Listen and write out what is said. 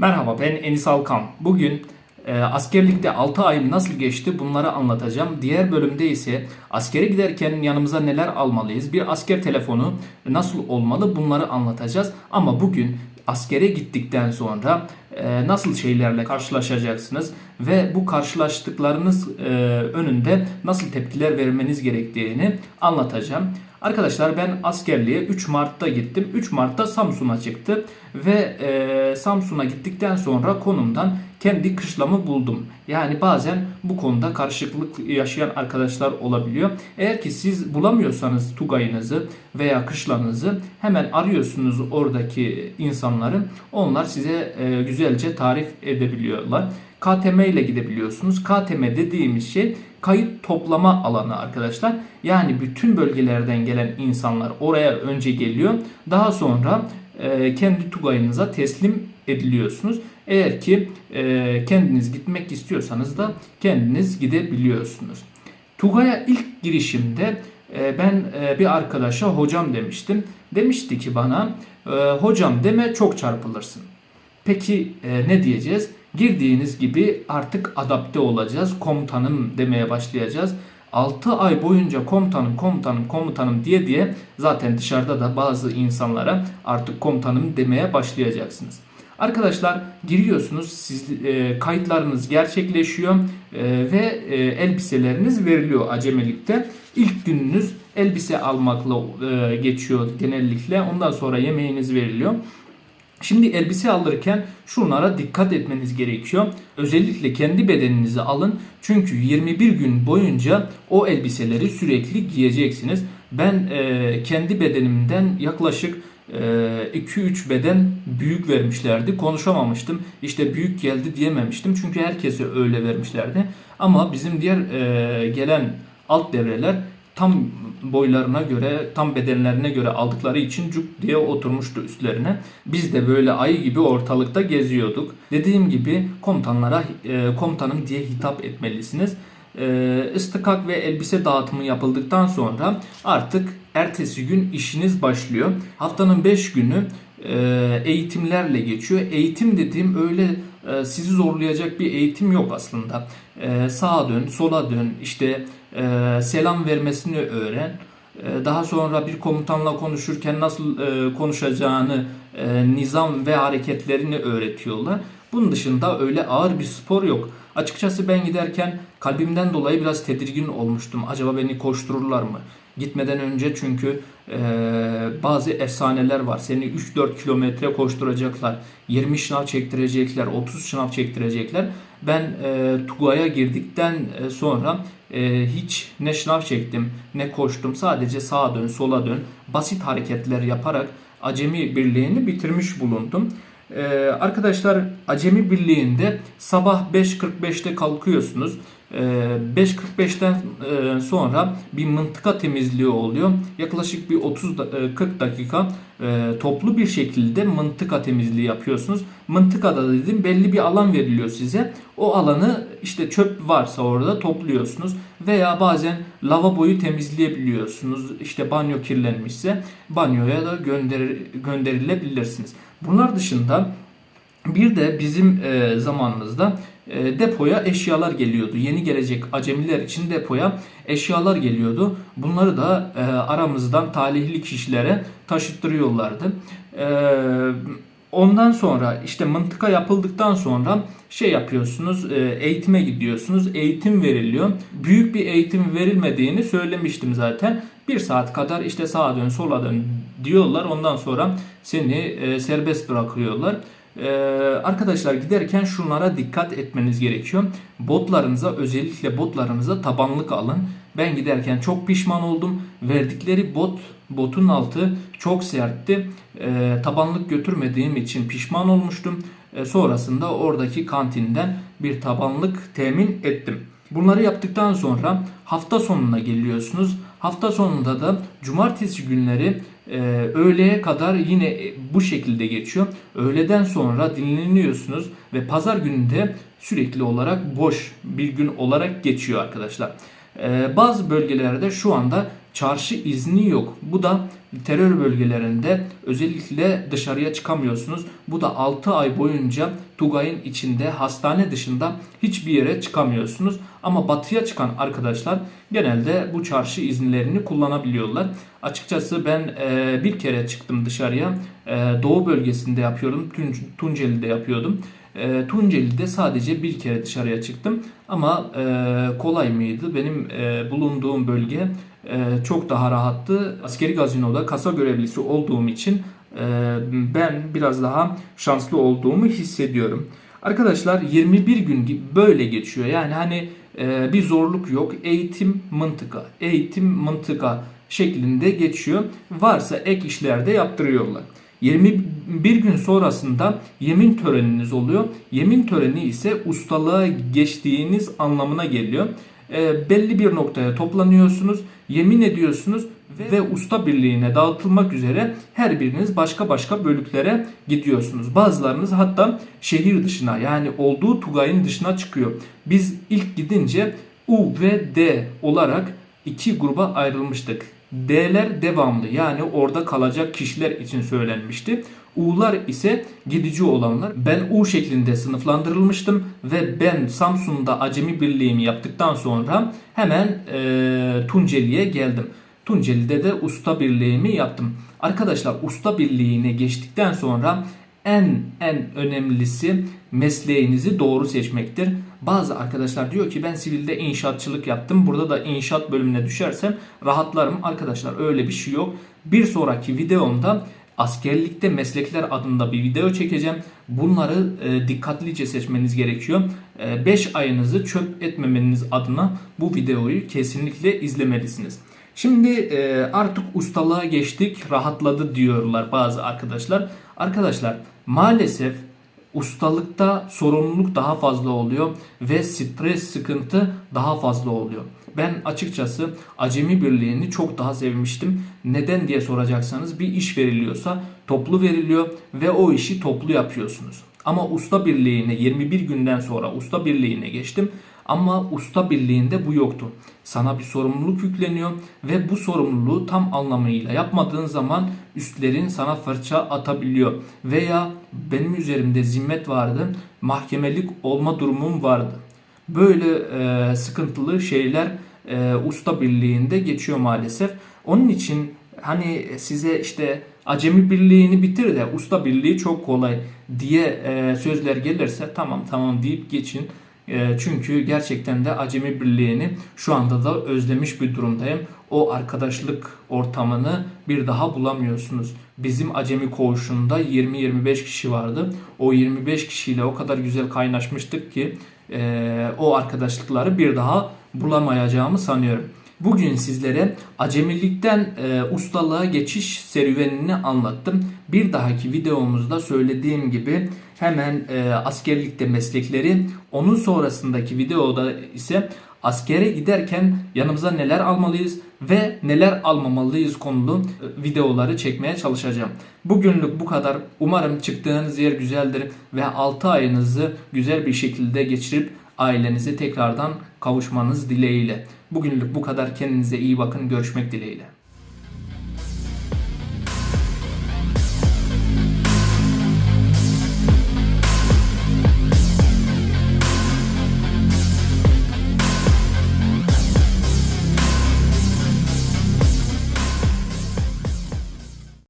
Merhaba ben Enis Alkan. Bugün e, askerlikte 6 ayım nasıl geçti bunları anlatacağım. Diğer bölümde ise askere giderken yanımıza neler almalıyız, bir asker telefonu nasıl olmalı bunları anlatacağız. Ama bugün askere gittikten sonra e, nasıl şeylerle karşılaşacaksınız ve bu karşılaştıklarınız e, önünde nasıl tepkiler vermeniz gerektiğini anlatacağım. Arkadaşlar ben askerliğe 3 Mart'ta gittim. 3 Mart'ta Samsun'a çıktı ve e, Samsun'a gittikten sonra konumdan kendi kışlamı buldum. Yani bazen bu konuda karışıklık yaşayan arkadaşlar olabiliyor. Eğer ki siz bulamıyorsanız Tugay'ınızı veya kışlanızı hemen arıyorsunuz oradaki insanları. Onlar size e, güzelce tarif edebiliyorlar. KTM ile gidebiliyorsunuz. KTM dediğimiz şey kayıt toplama alanı arkadaşlar. Yani bütün bölgelerden gelen insanlar oraya önce geliyor. Daha sonra e, kendi tugayınıza teslim ediliyorsunuz. Eğer ki e, kendiniz gitmek istiyorsanız da kendiniz gidebiliyorsunuz. Tugay'a ilk girişimde e, ben e, bir arkadaşa hocam demiştim. Demişti ki bana e, hocam deme çok çarpılırsın. Peki e, ne diyeceğiz? Girdiğiniz gibi artık adapte olacağız. Komutanım demeye başlayacağız. 6 ay boyunca komutanım komutanım komutanım diye diye zaten dışarıda da bazı insanlara artık komutanım demeye başlayacaksınız. Arkadaşlar giriyorsunuz, siz e, kayıtlarınız gerçekleşiyor e, ve e, elbiseleriniz veriliyor acemilikte. İlk gününüz elbise almakla e, geçiyor genellikle. Ondan sonra yemeğiniz veriliyor. Şimdi elbise alırken şunlara dikkat etmeniz gerekiyor. Özellikle kendi bedeninizi alın. Çünkü 21 gün boyunca o elbiseleri sürekli giyeceksiniz. Ben e, kendi bedenimden yaklaşık 2-3 beden büyük vermişlerdi. Konuşamamıştım. İşte büyük geldi diyememiştim. Çünkü herkese öyle vermişlerdi. Ama bizim diğer e, gelen alt devreler tam boylarına göre, tam bedenlerine göre aldıkları için cuk diye oturmuştu üstlerine. Biz de böyle ayı gibi ortalıkta geziyorduk. Dediğim gibi komutanlara e, komutanım diye hitap etmelisiniz. E, ıstıkak ve elbise dağıtımı yapıldıktan sonra artık ertesi gün işiniz başlıyor. Haftanın 5 günü e, eğitimlerle geçiyor. Eğitim dediğim öyle e, sizi zorlayacak bir eğitim yok aslında. E, sağa dön, sola dön, işte selam vermesini öğren. Daha sonra bir komutanla konuşurken nasıl konuşacağını, nizam ve hareketlerini öğretiyorlar. Bunun dışında öyle ağır bir spor yok. Açıkçası ben giderken kalbimden dolayı biraz tedirgin olmuştum. Acaba beni koştururlar mı? Gitmeden önce çünkü e, bazı efsaneler var. Seni 3-4 kilometre koşturacaklar. 20 şınav çektirecekler. 30 şınav çektirecekler. Ben e, Tugay'a girdikten sonra e, hiç ne şınav çektim ne koştum. Sadece sağa dön sola dön basit hareketler yaparak Acemi Birliği'ni bitirmiş bulundum. Ee, arkadaşlar Acemi Birliği'nde sabah 5.45'te kalkıyorsunuz. Ee, 5.45'ten e, sonra bir mıntıka temizliği oluyor. Yaklaşık bir 30 da- e, 40 dakika e, toplu bir şekilde mıntıka temizliği yapıyorsunuz. Mıntıkada dedim belli bir alan veriliyor size. O alanı işte çöp varsa orada topluyorsunuz veya bazen lavaboyu temizleyebiliyorsunuz. İşte banyo kirlenmişse banyoya da gönder gönderilebilirsiniz. Bunlar dışında bir de bizim e, zamanımızda e, depoya eşyalar geliyordu. Yeni gelecek acemiler için depoya eşyalar geliyordu. Bunları da e, aramızdan talihli kişilere taşıttırıyorlardı. E, ondan sonra işte mıntıka yapıldıktan sonra şey yapıyorsunuz, e, eğitime gidiyorsunuz. Eğitim veriliyor. Büyük bir eğitim verilmediğini söylemiştim zaten. Bir saat kadar işte sağa dön sola dön diyorlar. Ondan sonra seni e, serbest bırakıyorlar. Ee, arkadaşlar giderken şunlara dikkat etmeniz gerekiyor. Botlarınıza özellikle botlarınıza tabanlık alın. Ben giderken çok pişman oldum. Verdikleri bot botun altı çok sertti. Ee, tabanlık götürmediğim için pişman olmuştum. Ee, sonrasında oradaki kantinden bir tabanlık temin ettim. Bunları yaptıktan sonra hafta sonuna geliyorsunuz. Hafta sonunda da cumartesi günleri e, öğleye kadar yine e, bu şekilde geçiyor. Öğleden sonra dinleniyorsunuz ve pazar gününde sürekli olarak boş bir gün olarak geçiyor arkadaşlar. E, bazı bölgelerde şu anda çarşı izni yok. Bu da terör bölgelerinde özellikle dışarıya çıkamıyorsunuz. Bu da 6 ay boyunca Tugay'ın içinde hastane dışında hiçbir yere çıkamıyorsunuz. Ama batıya çıkan arkadaşlar genelde bu çarşı izinlerini kullanabiliyorlar. Açıkçası ben e, bir kere çıktım dışarıya. E, Doğu bölgesinde yapıyordum. Tun- Tunceli'de yapıyordum. E, Tunceli'de sadece bir kere dışarıya çıktım. Ama e, kolay mıydı? Benim e, bulunduğum bölge çok daha rahattı. Askeri gazinoda kasa görevlisi olduğum için e, ben biraz daha şanslı olduğumu hissediyorum. Arkadaşlar 21 gün böyle geçiyor. Yani hani e, bir zorluk yok. Eğitim mıntıka, eğitim mıntıka şeklinde geçiyor. Varsa ek işler de yaptırıyorlar. 21 gün sonrasında yemin töreniniz oluyor. Yemin töreni ise ustalığa geçtiğiniz anlamına geliyor. E, belli bir noktaya toplanıyorsunuz, yemin ediyorsunuz ve, ve usta birliğine dağıtılmak üzere her biriniz başka başka bölüklere gidiyorsunuz. Bazılarınız hatta şehir dışına yani olduğu Tugay'ın dışına çıkıyor. Biz ilk gidince U ve D olarak iki gruba ayrılmıştık. D'ler devamlı yani orada kalacak kişiler için söylenmişti. U'lar ise gidici olanlar. Ben U şeklinde sınıflandırılmıştım ve ben Samsun'da acemi birliğimi yaptıktan sonra hemen e, Tunceli'ye geldim. Tunceli'de de usta birliğimi yaptım. Arkadaşlar usta birliğine geçtikten sonra en en önemlisi mesleğinizi doğru seçmektir. Bazı arkadaşlar diyor ki ben sivilde inşaatçılık yaptım. Burada da inşaat bölümüne düşersem rahatlarım. Arkadaşlar öyle bir şey yok. Bir sonraki videomda askerlikte meslekler adında bir video çekeceğim. Bunları e, dikkatlice seçmeniz gerekiyor. 5 ayınızı çöp etmemeniz adına bu videoyu kesinlikle izlemelisiniz. Şimdi e, artık ustalığa geçtik, rahatladı diyorlar bazı arkadaşlar. Arkadaşlar maalesef ustalıkta sorumluluk daha fazla oluyor ve stres sıkıntı daha fazla oluyor. Ben açıkçası acemi birliğini çok daha sevmiştim. Neden diye soracaksanız bir iş veriliyorsa toplu veriliyor ve o işi toplu yapıyorsunuz. Ama usta birliğine 21 günden sonra usta birliğine geçtim. Ama usta birliğinde bu yoktu. Sana bir sorumluluk yükleniyor ve bu sorumluluğu tam anlamıyla yapmadığın zaman üstlerin sana fırça atabiliyor. Veya benim üzerimde zimmet vardı, mahkemelik olma durumum vardı. Böyle e, sıkıntılı şeyler e, usta birliğinde geçiyor maalesef. Onun için hani size işte acemi birliğini bitir de usta birliği çok kolay diye e, sözler gelirse tamam tamam deyip geçin. E, çünkü gerçekten de acemi birliğini şu anda da özlemiş bir durumdayım. O arkadaşlık ortamını bir daha bulamıyorsunuz. Bizim acemi koğuşunda 20-25 kişi vardı. O 25 kişiyle o kadar güzel kaynaşmıştık ki e, o arkadaşlıkları bir daha bulamayacağımı sanıyorum. Bugün sizlere acemilikten e, ustalığa geçiş serüvenini anlattım. Bir dahaki videomuzda söylediğim gibi hemen e, askerlikte meslekleri, onun sonrasındaki videoda ise askere giderken yanımıza neler almalıyız ve neler almamalıyız konulu e, videoları çekmeye çalışacağım. Bugünlük bu kadar. Umarım çıktığınız yer güzeldir ve 6 ayınızı güzel bir şekilde geçirip ailenize tekrardan kavuşmanız dileğiyle. Bugünlük bu kadar. Kendinize iyi bakın. Görüşmek dileğiyle.